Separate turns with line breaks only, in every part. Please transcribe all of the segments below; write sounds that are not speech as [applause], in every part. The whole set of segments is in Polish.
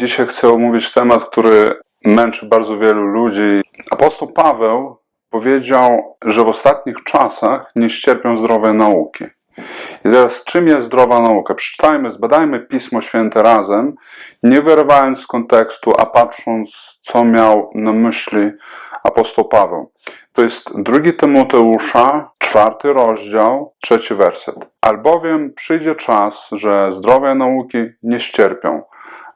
Dzisiaj chcę omówić temat, który męczy bardzo wielu ludzi. Apostoł Paweł powiedział, że w ostatnich czasach nie ścierpią zdrowej nauki. I teraz, czym jest zdrowa nauka? Przeczytajmy, zbadajmy Pismo Święte razem, nie wyrywając z kontekstu, a patrząc, co miał na myśli apostoł Paweł. To jest drugi Tymoteusza, czwarty rozdział, trzeci werset. Albowiem przyjdzie czas, że zdrowej nauki nie ścierpią,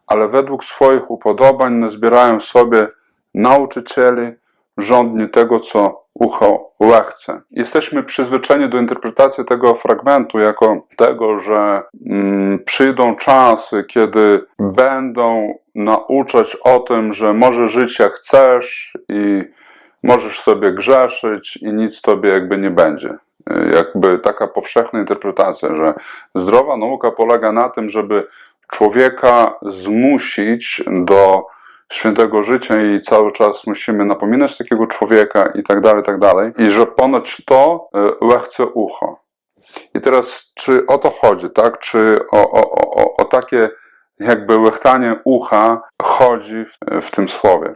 ale według swoich upodobań nazbierają sobie nauczycieli rządnie tego, co ucho łechce. Jesteśmy przyzwyczajeni do interpretacji tego fragmentu jako tego, że mm, przyjdą czasy, kiedy będą nauczać o tym, że możesz żyć jak chcesz i możesz sobie grzeszyć i nic tobie jakby nie będzie. Jakby taka powszechna interpretacja, że zdrowa nauka polega na tym, żeby człowieka zmusić do świętego życia i cały czas musimy napominać takiego człowieka i tak dalej, tak dalej. I że ponoć to e, łechce ucho. I teraz, czy o to chodzi, tak? Czy o, o, o, o takie jakby łechtanie ucha chodzi w, w tym słowie?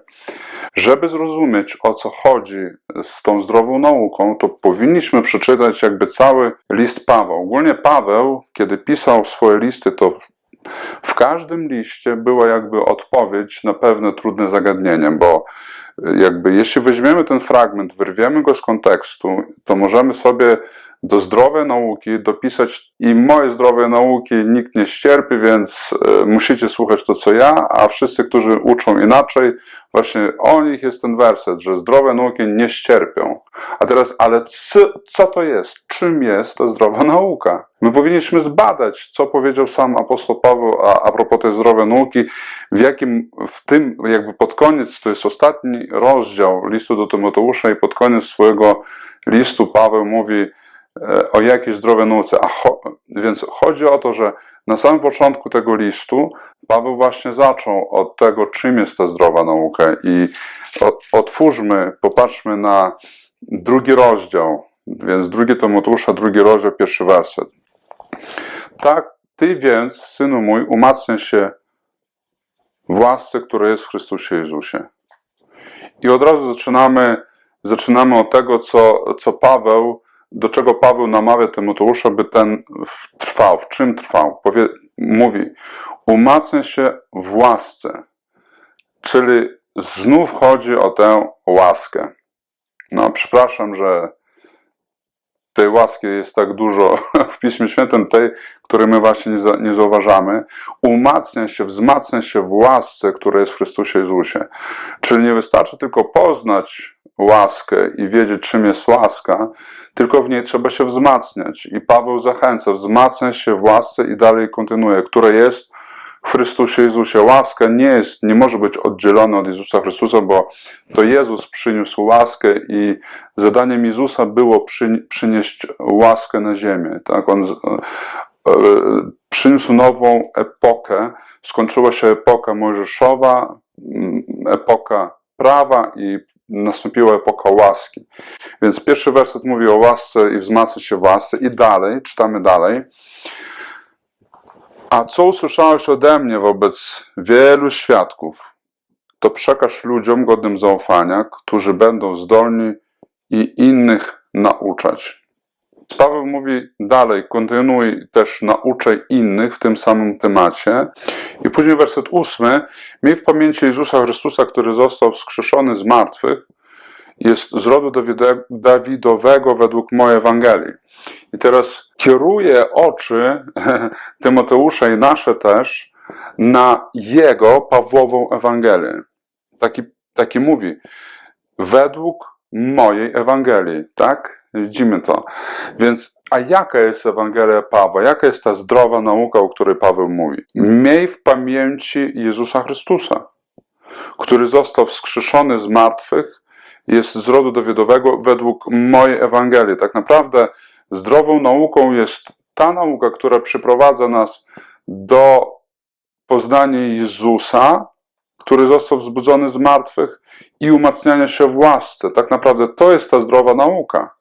Żeby zrozumieć, o co chodzi z tą zdrową nauką, to powinniśmy przeczytać jakby cały list Paweł. Ogólnie Paweł, kiedy pisał swoje listy, to w każdym liście była jakby odpowiedź na pewne trudne zagadnienia, bo jakby jeśli weźmiemy ten fragment, wyrwiemy go z kontekstu, to możemy sobie do zdrowej nauki dopisać i moje zdrowe nauki nikt nie ścierpi, więc e, musicie słuchać to, co ja, a wszyscy, którzy uczą inaczej, właśnie o nich jest ten werset, że zdrowe nauki nie ścierpią. A teraz, ale co, to jest? Czym jest ta zdrowa nauka? My powinniśmy zbadać, co powiedział sam apostoł Paweł a, a propos tej zdrowej nauki, w jakim, w tym jakby pod koniec, to jest ostatni rozdział listu do Tymoteusza i pod koniec swojego listu Paweł mówi, E, o jakiejś zdrowej nauce. A cho więc chodzi o to, że na samym początku tego listu Paweł właśnie zaczął od tego, czym jest ta zdrowa nauka. I otwórzmy, popatrzmy na drugi rozdział, więc drugi Tymoteusza, drugi rozdział, pierwszy werset. Tak, ty więc, synu mój, umacniaj się w łasce, która jest w Chrystusie Jezusie. I od razu zaczynamy, zaczynamy od tego, co, co Paweł do czego Paweł namawia Tymoteusza, by ten trwał. W czym trwał? Powie, mówi, umacnia się w łasce, czyli znów chodzi o tę łaskę. No, przepraszam, że tej łaski jest tak dużo [laughs] w Piśmie Świętym, tej, której my właśnie nie, za, nie zauważamy, umacnia się, wzmacnia się w łasce, która jest w Chrystusie Jezusie. Czyli nie wystarczy tylko poznać łaskę i wiedzieć, czym jest łaska, tylko w niej trzeba się wzmacniać. I Paweł zachęca, wzmacnia się w łasce i dalej kontynuuje, która jest w Chrystusie Jezusie. Łaska nie jest, nie może być oddzielona od Jezusa Chrystusa, bo to Jezus przyniósł łaskę i zadaniem Jezusa było przy, przynieść łaskę na ziemię. Tak? On e, przyniósł nową epokę. Skończyła się epoka mojżeszowa, epoka prawa i nastąpiła epoka łaski. Więc pierwszy werset mówi o łasce i wzmacnia się w łasce i dalej, czytamy dalej. A co usłyszałeś ode mnie wobec wielu świadków, to przekaż ludziom godnym zaufania, którzy będą zdolni i innych nauczać. Paweł mówi dalej, kontynuuj też nauczaj innych w tym samym temacie. I później werset ósmy. Miej w pamięci Jezusa Chrystusa, który został wskrzeszony z martwych, jest z rodu Dawidowego według mojej Ewangelii. I teraz kieruje oczy [laughs] Tymoteusza i nasze też na jego, Pawłową Ewangelię. Taki, taki mówi, według mojej Ewangelii, tak? Widzimy to. Więc, a jaka jest Ewangelia Pawła? Jaka jest ta zdrowa nauka, o której Paweł mówi? Miej w pamięci Jezusa Chrystusa, który został wskrzeszony z martwych, jest z rodu Dawidowego według mojej Ewangelii. Tak naprawdę zdrową nauką jest ta nauka, która przyprowadza nas do poznania Jezusa, który został wzbudzony z martwych i umacniania się w łasce. Tak naprawdę to jest ta zdrowa nauka.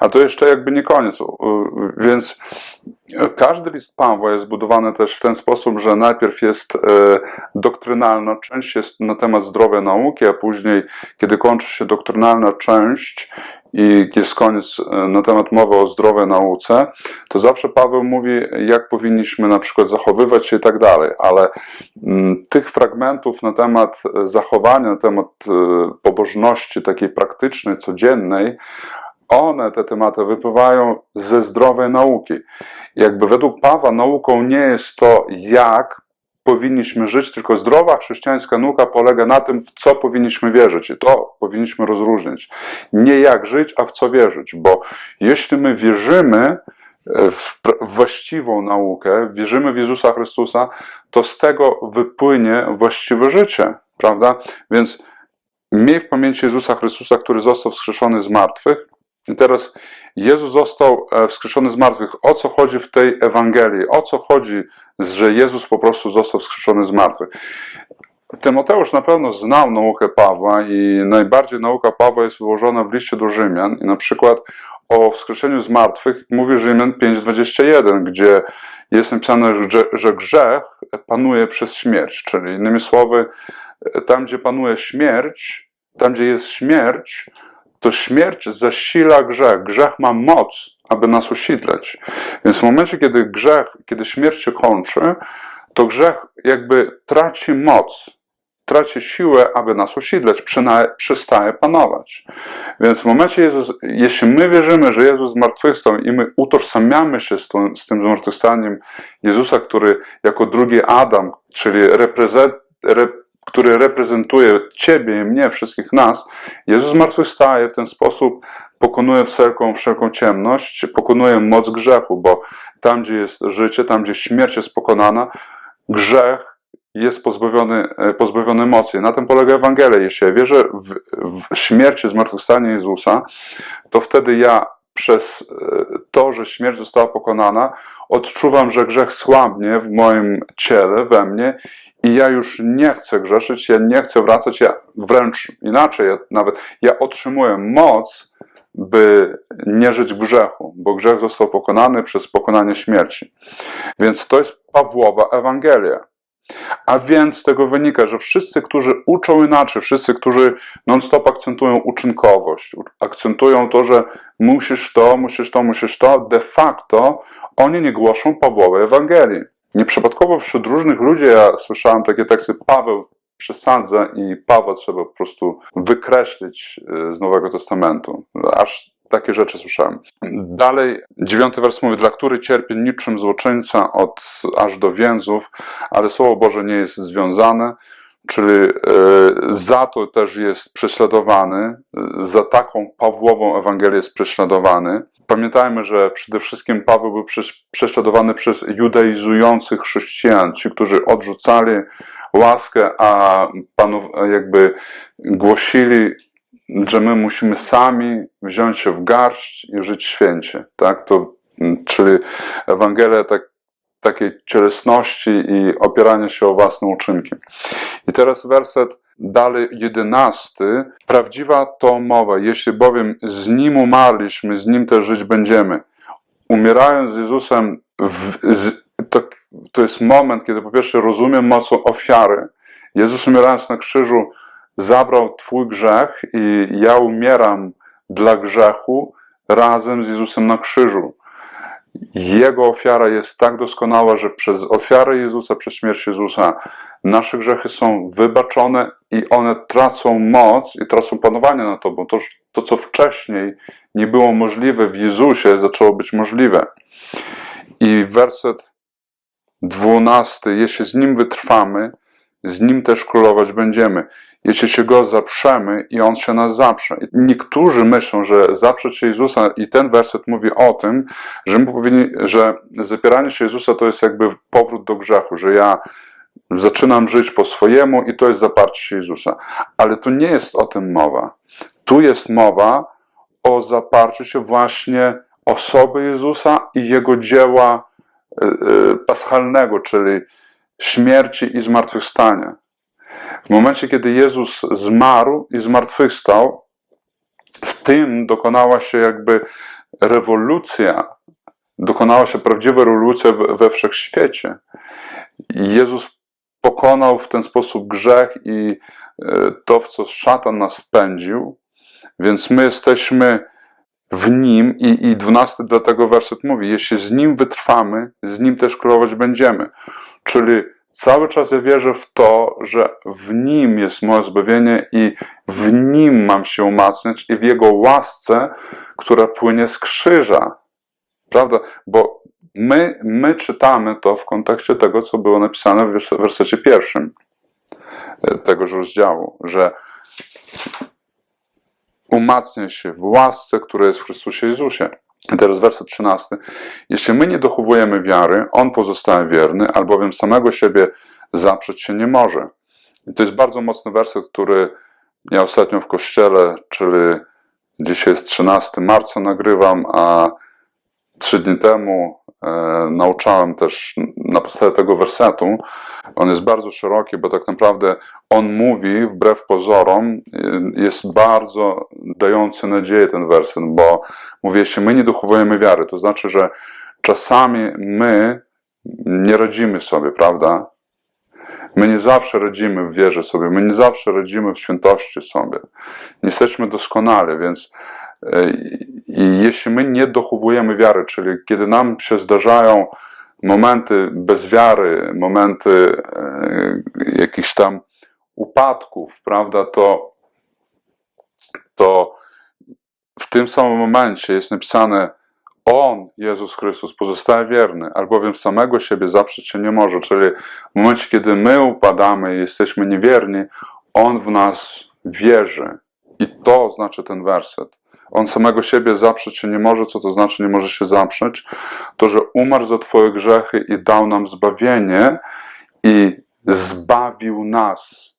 A to jeszcze jakby nie koniec. Więc każdy list Pawła jest zbudowany też w ten sposób, że najpierw jest e, doktrynalna część, jest na temat zdrowia nauki, a później, kiedy kończy się doktrynalna część i jest koniec e, na temat mowy o zdrowej nauce, to zawsze Paweł mówi, jak powinniśmy na przykład zachowywać się i tak dalej, ale mm, tych fragmentów na temat e, zachowania, na temat e, pobożności takiej praktycznej, codziennej, one, te tematy, wypływają ze zdrowej nauki. Jakby według Pawła nauką nie jest to, jak powinniśmy żyć, tylko zdrowa chrześcijańska nauka polega na tym, w co powinniśmy wierzyć. I to powinniśmy rozróżnić. Nie jak żyć, a w co wierzyć. Bo jeśli my wierzymy w pr- właściwą naukę, wierzymy w Jezusa Chrystusa, to z tego wypłynie właściwe życie, prawda? Więc miej w pamięci Jezusa Chrystusa, który został wskrzeszony z martwych. I teraz Jezus został e, wskrzeszony z martwych. O co chodzi w tej Ewangelii? O co chodzi, że Jezus po prostu został wskrzeszony z martwych? Tymoteusz na pewno znał naukę Pawła i najbardziej nauka Pawła jest ułożona w liście do Rzymian. I na przykład o wskrzeszeniu z martwych mówi Rzymian 5,21, gdzie jest napisane, że grzech panuje przez śmierć. Czyli innymi słowy, tam gdzie panuje śmierć, tam gdzie jest śmierć, to śmierć zasila grzech. Grzech ma moc, aby nas usidleć. Więc w momencie, kiedy grzech, kiedy śmierć się kończy, to grzech jakby traci moc, traci siłę, aby nas usidleć, przestaje panować. Więc w momencie, Jezus, jeśli my wierzymy, że Jezus zmartwychwstał i my utożsamiamy się z, tą, z tym zmartwychwstaniem Jezusa, który jako drugi Adam, czyli reprezent, rep, który reprezentuje Ciebie i mnie, wszystkich nas, Jezus zmartwychwstaje w ten sposób, pokonuje wszelką, wszelką ciemność, pokonuje moc grzechu, bo tam, gdzie jest życie, tam, gdzie śmierć jest pokonana, grzech jest pozbawiony, e, pozbawiony mocy. Na tym polega Ewangelia. Jeśli ja wierzę w, w śmierć i zmartwychwstanie Jezusa, to wtedy ja przez e, to, że śmierć została pokonana, odczuwam, że grzech słabnie w moim ciele, we mnie i ja już nie chcę grzeszyć, ja nie chcę wracać, ja wręcz inaczej, ja nawet ja otrzymuję moc, by nie żyć w grzechu, bo grzech został pokonany przez pokonanie śmierci. Więc to jest Pawłowa Ewangelia. A więc z tego wynika, że wszyscy, którzy uczą inaczej, wszyscy, którzy non-stop akcentują uczynkowość, akcentują to, że musisz to, musisz to, musisz to, de facto oni nie głoszą Pawłowej Ewangelii. Nieprzypadkowo wśród różnych ludzi ja słyszałem takie teksty, Paweł przesadza i Pawła trzeba po prostu wykreślić y, z Nowego Testamentu. Aż takie rzeczy słyszałem. Dalej, dziewiąty wers mówi, dla który cierpi niczym złoczyńca od aż do więzów, ale Słowo Boże nie jest związane, czyli e, za to też jest prześladowany, e, za taką Pawłową Ewangelię jest prześladowany. Pamiętajmy, że przede wszystkim Paweł był prześ- prześladowany przez judaizujących chrześcijan, ci, którzy odrzucali łaskę, a panów jakby głosili że my musimy sami wziąć się w garść i żyć święcie, tak? To, mm, czyli Ewangelia tak, takiej cielesności i opierania się o własne uczynki. I teraz werset dalej jedenasty. Prawdziwa to mowa, jeśli bowiem z Nim umarliśmy, z Nim też żyć będziemy. Umierając z Jezusem, w, z, to, to jest moment, kiedy po pierwsze rozumiem mocą ofiary. Jezus umierając na krzyżu zabrał Twój grzech i ja umieram dla grzechu razem z Jezusem na krzyżu. Jego ofiara jest tak doskonała, że przez ofiarę Jezusa, przez śmierć Jezusa, nasze grzechy są wybaczone i one tracą moc i tracą panowanie nad Tobą. To, to co wcześniej nie było możliwe w Jezusie, zaczęło być możliwe. I werset dwunasty. Jeśli z Nim wytrwamy, z Nim też królować będziemy. Jeśli się Go zaprzemy i On się nas zaprze. Niektórzy myślą, że zaprzeć się Jezusa i ten werset mówi o tym, że my powinni, że zapieranie się Jezusa to jest jakby powrót do grzechu, że ja zaczynam żyć po swojemu i to jest zaparcie się Jezusa. Ale tu nie jest o tym mowa. Tu jest mowa o zaparciu się właśnie osoby Jezusa i Jego dzieła y, y, paschalnego, czyli śmierci i zmartwychwstania. W momencie, kiedy Jezus zmarł i zmartwychwstał, w tym dokonała się jakby rewolucja, dokonała się prawdziwa rewolucja we, wszechświecie. Jezus pokonał w ten sposób grzech i e, to, w co szatan nas wpędził, więc my jesteśmy w nim i, i 12 dlatego werset mówi, jeśli z nim wytrwamy, z nim też królować będziemy. Czyli cały czas ja wierzę w to, że w nim jest moje zbawienie i w nim mam się umacniać i w jego łasce, która płynie z krzyża. Prawda? Bo my, my czytamy to w kontekście tego, co było napisane w wers- wersecie pierwszym e, tegoż rozdziału, że umacnia się w łasce, która jest w Chrystusie Jezusie. Teraz werset 13. Jeśli my nie dochowujemy wiary, On pozostaje wierny, albowiem samego siebie zaprzeć się nie może. I to jest bardzo mocny werset, który ja ostatnio w kościele, czyli dzisiaj jest 13 marca nagrywam, a trzy dni temu nauczałem też na podstawie tego wersetu. On jest bardzo szeroki, bo tak naprawdę on mówi, wbrew pozorom, y, jest bardzo dający nadzieję ten werset, bo mówi, jeśli my nie dochowujemy wiary, to znaczy, że czasami my nie radzimy sobie, prawda? My nie zawsze radzimy w wierze sobie, my nie zawsze radzimy w świętości sobie. Nie jesteśmy doskonali, więc e, i jeśli my nie dochowujemy wiary, czyli kiedy nam się zdarzają momenty bez wiary, momenty e, jakichś tam upadków, prawda, to, to w tym samym momencie jest napisane On, Jezus Chrystus, pozostaje wierny, albowiem samego siebie zaprzeć się nie może. Czyli w momencie, kiedy my upadamy i jesteśmy niewierni, On w nas wierzy. I to znaczy ten werset. On samego siebie zaprzeć się nie może. Co to znaczy nie może się zaprzeć? To, że umarł za Twoje grzechy i dał nam zbawienie i zbawił nas.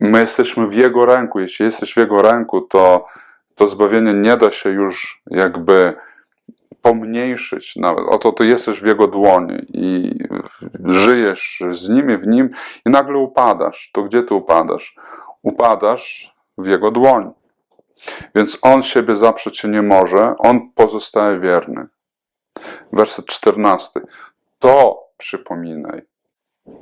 My jesteśmy w Jego ręku. Jeśli jesteś w Jego ręku, to to zbawienie nie da się już jakby pomniejszyć nawet. Oto ty jesteś w Jego dłoni i żyjesz z Nim i w Nim i nagle upadasz. To gdzie ty upadasz? Upadasz w Jego dłoń. Więc On siebie zaprzeć się nie może, On pozostaje wierny. Werset 14. To przypominaj.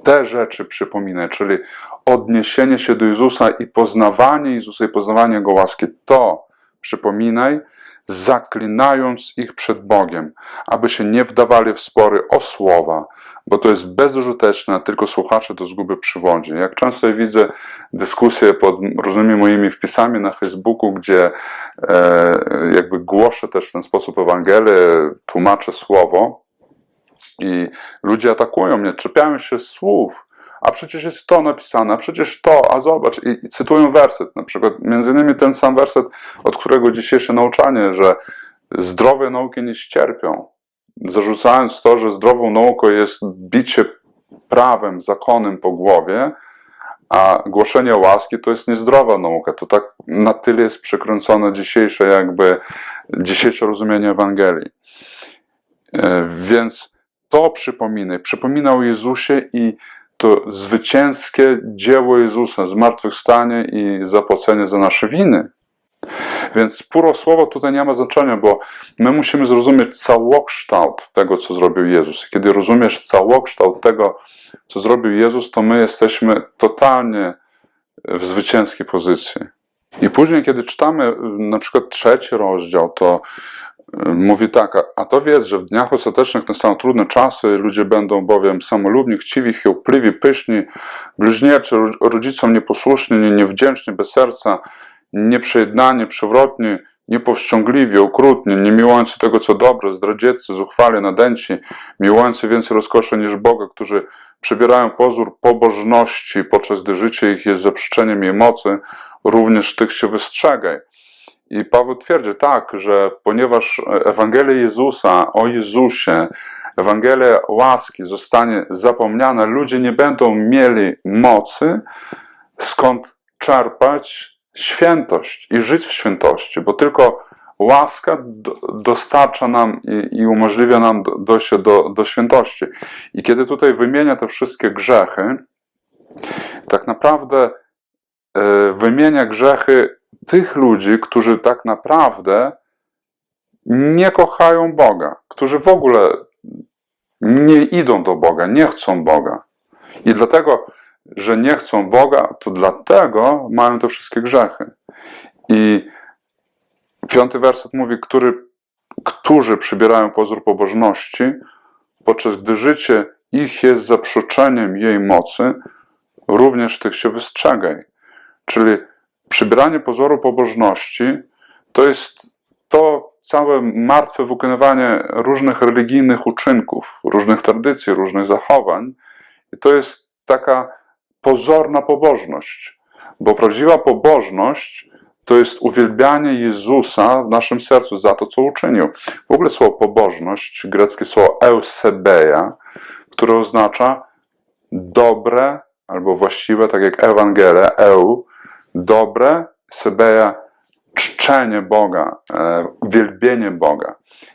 Te rzeczy przypominaj, czyli odniesienie się do Jezusa i poznawanie Jezusa i poznawanie Jego łaski. To przypominaj, zaklinając ich przed Bogiem, aby się nie wdawali w spory o słowa, bo to jest bezużyteczne, tylko słuchacze do zguby przywodzi. Jak często widzę dyskusje pod różnymi moimi wpisami na Facebooku, gdzie e, jakby głoszę też w ten sposób Ewangelię, tłumaczę słowo i ludzie atakują mnie, czepiają się słów, a przecież jest to napisane, a przecież to, a zobacz, i, i cytują werset, na przykład między innymi ten sam werset, od którego dzisiejsze nauczanie, że zdrowe nauki nie ścierpią, zarzucając to, że zdrową nauką jest bicie prawem, zakonem po głowie, a głoszenie łaski to jest niezdrowa nauka. To tak na tyle jest przekręcone dzisiejsze jakby, dzisiejsze rozumienie Ewangelii. E, Więc to przypominaj. Przypominał o Jezusie i to zwycięskie dzieło Jezusa, zmartwychwstanie i zapłacenie za nasze winy. Więc puro słowo tutaj nie ma znaczenia, bo my musimy zrozumieć całokształt tego, co zrobił Jezus. Kiedy rozumiesz całokształt tego, co zrobił Jezus, to my jesteśmy totalnie w zwycięskiej pozycji. I później, kiedy czytamy na przykład trzeci rozdział, to mówi tak, a- to wiedz, że w dniach ostatecznych nastaną trudne czasy, ludzie będą bowiem samolubni, chciwi, chiopliwi, pyszni, bluźnierczy, ro- rodzicom nieposłuszni, nie- niewdzięczni, bez serca, nieprzejednani, przewrotni, niepowściągliwi, okrutni, nie miłujący tego, co dobre, zdradzieccy, zuchwali, nadęci, miłujący więcej rozkoszy niż Boga, którzy przybierają pozór pobożności, podczas gdy życie ich jest zaprzeczeniem jej mocy, również tych się wystrzegaj. I Paweł twierdzi tak, że ponieważ Ewangelia Jezusa o Jezusie, Ewangelia łaski zostanie zapomniana, ludzie nie będą mieli mocy, skąd czerpać świętość i żyć w świętości, bo tylko łaska do, dostarcza nam i, i umożliwia nam do- dojście do, do świętości. I kiedy tutaj wymienia te wszystkie grzechy, tak naprawdę e, wymienia grzechy tych ludzi, którzy tak naprawdę nie kochają Boga, którzy w ogóle nie idą do Boga, nie chcą Boga. I dlatego, że nie chcą Boga, to dlatego mają te wszystkie grzechy. I piąty werset mówi, który, którzy przybierają pozór pobożności, podczas gdy życie ich jest zaprzeczeniem jej mocy, również tych się wystrzegaj. Czyli przybieranie pozoru pobożności to jest to całe martwe wykonywanie różnych religijnych uczynków, różnych tradycji, różnych zachowań. I to jest taka pozorna pobożność, bo prawdziwa pobożność to jest uwielbianie Jezusa w naszym sercu za to, co uczynił. W ogóle słowo pobożność, greckie słowo eusebeia, które oznacza dobre albo właściwe, tak jak Ewangelia, eu, dobre, sebeja, czczenie Boga, e, wielbienie Boga.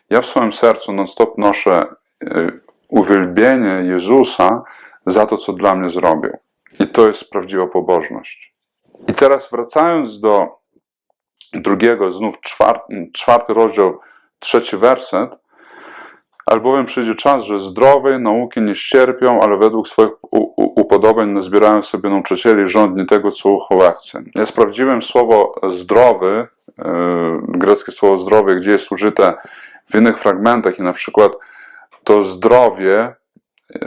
Ja w swoim sercu non-stop noszę e, uwielbienie Jezusa za to, co dla mnie zrobił. I to jest prawdziwa pobożność. I teraz wracając do drugiego, znów czwarty, czwarty rozdział, trzeci werset. Albowiem przyjdzie czas, że zdrowej nauki nie ścierpią, ale według swoich upodobań nazbierają sobie nauczycieli rządni tego, co ucho łechce. Ja sprawdziłem słowo zdrowy, yy, greckie słowo zdrowie, gdzie jest użyte w innych fragmentach i na przykład to zdrowie yy,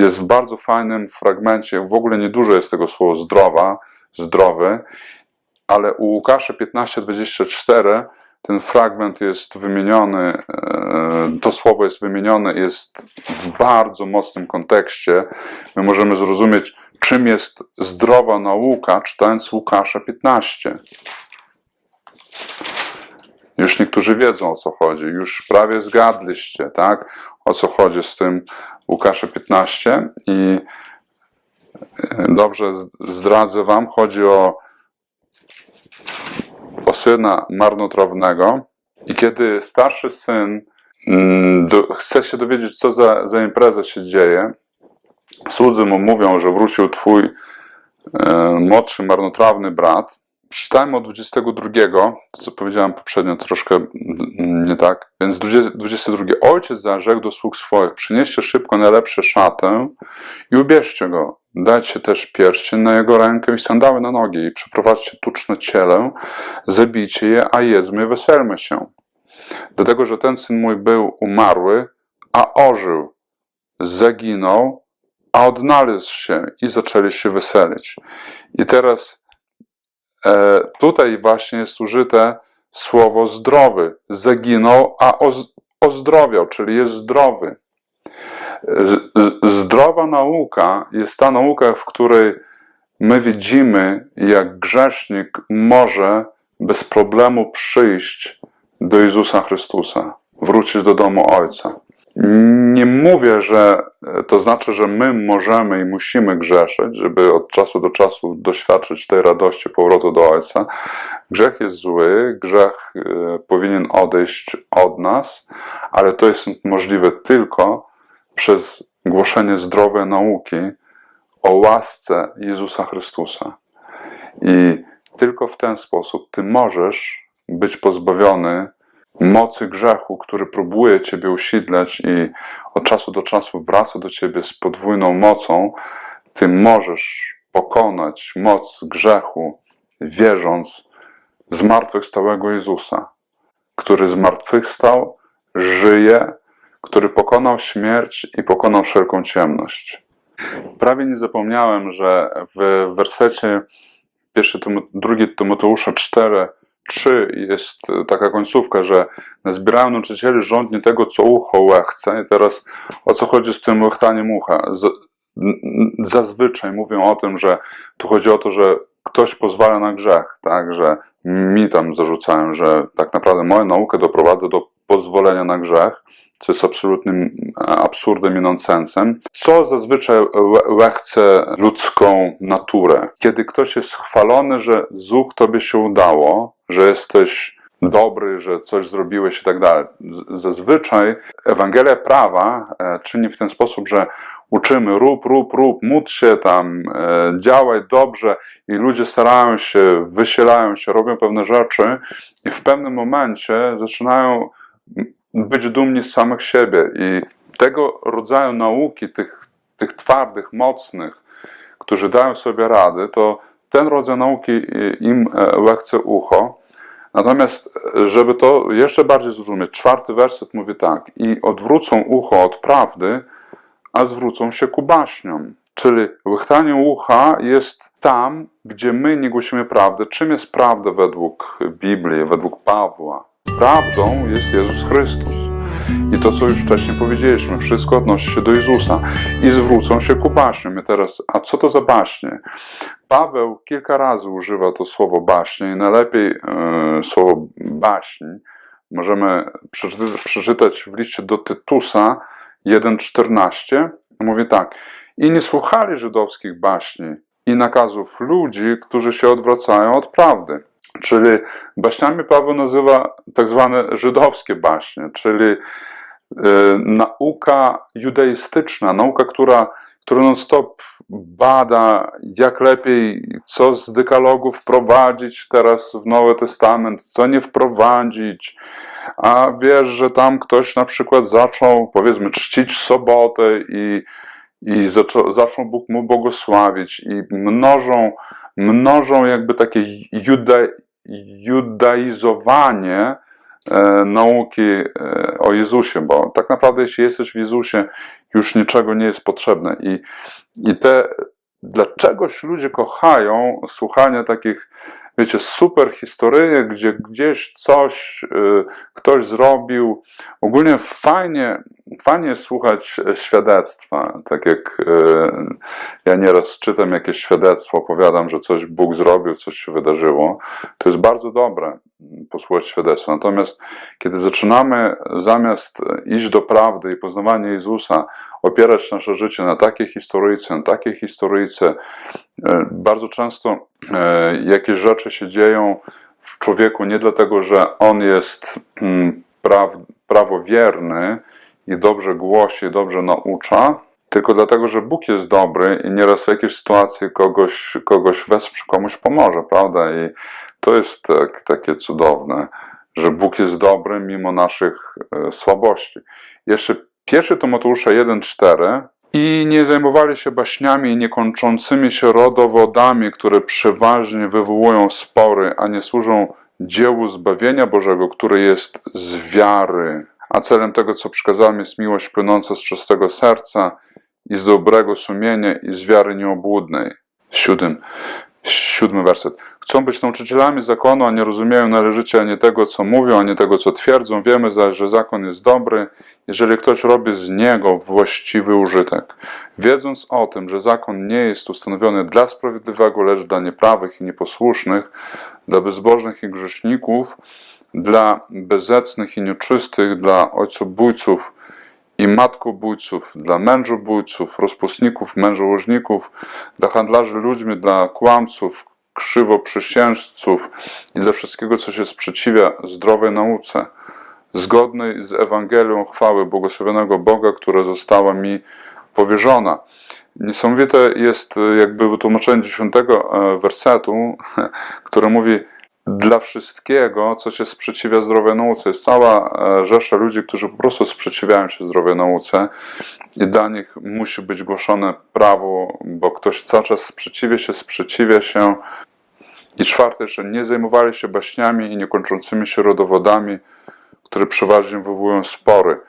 jest w bardzo fajnym fragmencie, w ogóle niedużo jest tego słowa zdrowa, zdrowy, ale u Łukasza 15:24 ten fragment jest wymieniony, e, to słowo jest wymienione, jest w bardzo mocnym kontekście. My możemy zrozumieć, czym jest zdrowa nauka, czytając Łukasza 15. Już niektórzy wiedzą o co chodzi, już prawie zgadliście, tak? O co chodzi z tym Łukasza 15 i e, dobrze zdradzę wam, chodzi o o syna marnotrawnego i kiedy starszy syn mm, do, chce się dowiedzieć, co za, za impreza się dzieje, słudzy mu mówią, że wrócił twój e, młodszy marnotrawny brat. Przeczytałem od 22, to co powiedziałem poprzednio troszkę nie tak, więc 20, 22. Ojciec zarzekł do sług swoich, przynieście szybko najlepsze szatę i ubierzcie go. Dajcie też pierścień na jego rękę i sandały na nogi i przeprowadźcie tuczne ciele, zabijcie je, a jedzmy, weselmy się. Dlatego, że ten syn mój był umarły, a ożył, zaginął, a odnalazł się i zaczęli się weselić. I teraz tutaj właśnie jest użyte słowo zdrowy. Zaginął, a oz, ozdrowiał, czyli jest zdrowy. Zdrowa nauka jest ta nauka, w której my widzimy, jak grzesznik może bez problemu przyjść do Jezusa Chrystusa, wrócić do domu Ojca. Nie mówię, że to znaczy, że my możemy i musimy grzeszyć, żeby od czasu do czasu doświadczyć tej radości powrotu do Ojca. Grzech jest zły, grzech e, powinien odejść od nas, ale to jest możliwe tylko przez głoszenie zdrowej nauki o łasce Jezusa Chrystusa. I tylko w ten sposób ty możesz być pozbawiony mocy grzechu, który próbuje ciebie usidlać i od czasu do czasu wraca do ciebie z podwójną mocą. Ty możesz pokonać moc grzechu, wierząc w zmartwychwstałego Jezusa, który zmartwychwstał, żyje, który pokonał śmierć i pokonał wszelką ciemność. Prawie nie zapomniałem, że w wersecie 1 Tymo- 2 Tymoteusza 4, 3 jest taka końcówka, że nazbierają nauczycieli rządnie tego, co ucho łechce. I teraz o co chodzi z tym łechtaniem ucha? Z, zazwyczaj mówią o tym, że tu chodzi o to, że ktoś pozwala na grzech, tak, że mi tam zarzucają, że tak naprawdę moją naukę doprowadza do pozwolenia na grzech, co jest absolutnym absurdem i nonsensem, co zazwyczaj łe- łechce ludzką naturę. Kiedy ktoś jest chwalony, że zuch tobie się udało, że jesteś dobry, że coś zrobiłeś i tak dalej. Zazwyczaj Ewangelia prawa e, czyni w ten sposób, że uczymy rób, rób, rób, módl się tam, e, działaj dobrze i ludzie starają się, wysielają się, robią pewne rzeczy i w pewnym momencie zaczynają być dumni z samych siebie i tego rodzaju nauki, tych, tych twardych, mocnych, którzy dają sobie rady, to ten rodzaj nauki im e, łechce ucho. Natomiast, e, żeby to jeszcze bardziej zrozumieć, czwarty werset mówi tak: I odwrócą ucho od prawdy, a zwrócą się ku baśniom. Czyli łychtanie ucha jest tam, gdzie my nie głosimy prawdy. Czym jest prawda według Biblii, według Pawła? Prawdą jest Jezus Chrystus. I to, co już wcześniej powiedzieliśmy, wszystko odnosi się do Jezusa. I zwrócą się ku baśniom. I teraz, a co to za baśnie? Paweł kilka razy używa to słowo baśnie i najlepiej e, słowo baśń możemy przeczytać, w liście do Tytusa 1,14. Mówi tak. I nie słuchali żydowskich baśni i nakazów ludzi, którzy się odwracają od prawdy. Czyli baśniami Paweł nazywa tak zwane żydowskie baśnie, czyli e, nauka judaistyczna, nauka, która, która non-stop bada, jak lepiej, co z dekalogu wprowadzić teraz w Nowy Testament, co nie wprowadzić. A wiesz, że tam ktoś na przykład zaczął, powiedzmy, czcić sobotę i, i zaczął, Bóg mu błogosławić i mnożą, mnożą jakby takie juda, judaizowanie e, nauki e, o Jezusie, bo tak naprawdę jeśli jesteś w Jezusie, już niczego nie jest potrzebne. I, i te, dlaczegoś ludzie kochają słuchanie takich, wiecie, super historyjek, gdzie gdzieś coś y, ktoś zrobił. Ogólnie fajnie, fajnie słuchać świadectwa, tak jak y, ja nieraz czytam jakieś świadectwo, opowiadam, że coś Bóg zrobił, coś się wydarzyło. To jest bardzo dobre mm, posłuchać świadectwa. Natomiast kiedy zaczynamy zamiast iść do prawdy i poznawania Jezusa, opierać nasze życie na takiej historyjce, na takiej historyjce, e, bardzo często e, jakieś rzeczy się dzieją w człowieku nie dlatego, że on jest mm, praw, prawowierny i dobrze głosi, dobrze naucza, tylko dlatego, że Bóg jest dobry i nieraz w jakiejś sytuacji kogoś, kogoś wesprze, komuś pomoże, prawda? I to jest tak, takie cudowne, że Bóg jest dobry mimo naszych e, słabości. Jeszcze pierwszy to Mateusza 1,4 i nie zajmowali się baśniami i niekończącymi się rodowodami, które przeważnie wywołują spory, a nie służą dziełu zbawienia Bożego, które jest z wiary. A celem tego, co przekazałem, jest miłość płynąca z czystego serca i z dobrego sumienia i z wiary nieobłudnej. Siódmy, siódmy werset. Chcą być nauczycielami zakonu, a nie rozumieją należycie ani tego, co mówią, ani tego, co twierdzą. Wiemy zaś, że zakon jest dobry, jeżeli ktoś robi z niego właściwy użytek. Wiedząc o tym, że zakon nie jest ustanowiony dla sprawiedliwego, lecz dla nieprawych i nieposłusznych, dla bezbożnych i grzeszników, dla bezecnych i nieczystych, dla ojcobójców i matkobójców, dla mężobójców, rozpustników, mężołożników, dla handlarzy ludźmi, dla kłamców, krzywoprzysiężców i dla wszystkiego, co się sprzeciwia zdrowej nauce, zgodnej z Ewangelią chwały błogosławionego Boga, która została mi powierzona. Niesamowite jest jakby tłumaczenie dziesiątego e, wersetu, [laughs] które mówi dla wszystkiego, co się sprzeciwia zdrowej nauce. Jest cała e, rzesza ludzi, którzy po prostu sprzeciwiają się zdrowej nauce i dla nich musi być głoszone prawo, bo ktoś cały czas sprzeciwia się, sprzeciwia się. I czwarte, że nie zajmowali się baśniami i niekończącymi się rodowodami, które przeważnie wywołują spory,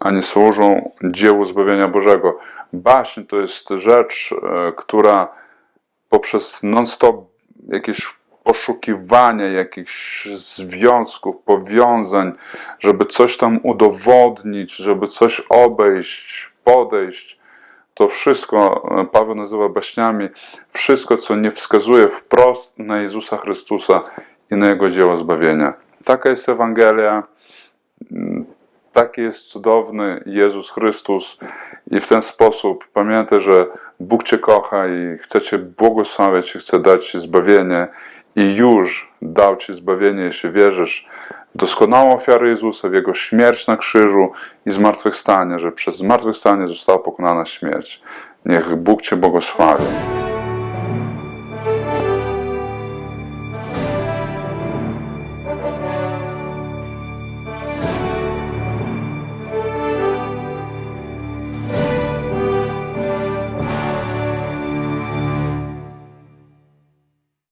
a nie służą dziełu zbawienia Bożego. Baśń to jest rzecz, e, która poprzez non-stop jakieś poszukiwania jakichś związków, powiązań, żeby coś tam udowodnić, żeby coś obejść, podejść. To wszystko e, Paweł nazywa baśniami, wszystko, co nie wskazuje wprost na Jezusa Chrystusa i na Jego dzieło zbawienia. Taka jest Ewangelia, mm, taki jest cudowny Jezus Chrystus i w ten sposób pamiętaj, że Bóg Cię kocha i chce Cię błogosławiać i chce dać Ci zbawienie i już dał Ci zbawienie, jeśli wierzysz w doskonałą ofiarę Jezusa, w Jego śmierć na krzyżu i zmartwychwstanie, że przez zmartwychwstanie została pokonana śmierć. Niech Bóg Cię błogosławi.